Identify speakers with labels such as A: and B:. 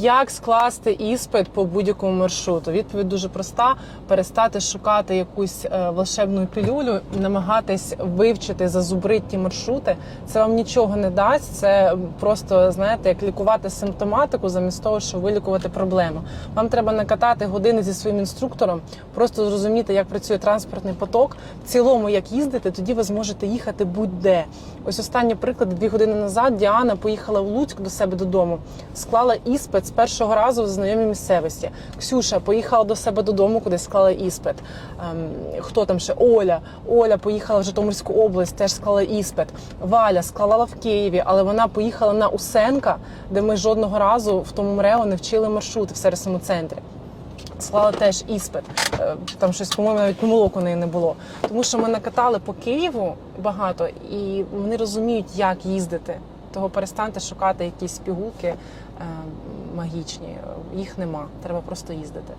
A: Як скласти іспит по будь-якому маршруту? Відповідь дуже проста: перестати шукати якусь е, волшебну пілюлю, намагатись вивчити зазубрити ті маршрути. Це вам нічого не дасть. Це просто знаєте, як лікувати симптоматику, замість того, щоб вилікувати проблему. Вам треба накатати години зі своїм інструктором, просто зрозуміти, як працює транспортний поток, в цілому як їздити. Тоді ви зможете їхати будь-де. Ось останній приклад дві години назад. Діана поїхала в Луцьк до себе додому, склала іспит з першого разу в знайомій місцевості. Ксюша поїхала до себе додому, куди склала іспит. Ем, хто там ще? Оля. Оля поїхала в Житомирську область, теж склала іспит. Валя склала в Києві, але вона поїхала на Усенка, де ми жодного разу в тому МРЕО не вчили маршрути в сервісному центрі. Склала теж іспит. Е, Там щось, по-моєму, навіть помилок у неї не було. Тому що ми накатали по Києву багато, і вони розуміють, як їздити. Того перестаньте шукати якісь пігулки е, магічні. Їх нема. Треба просто їздити.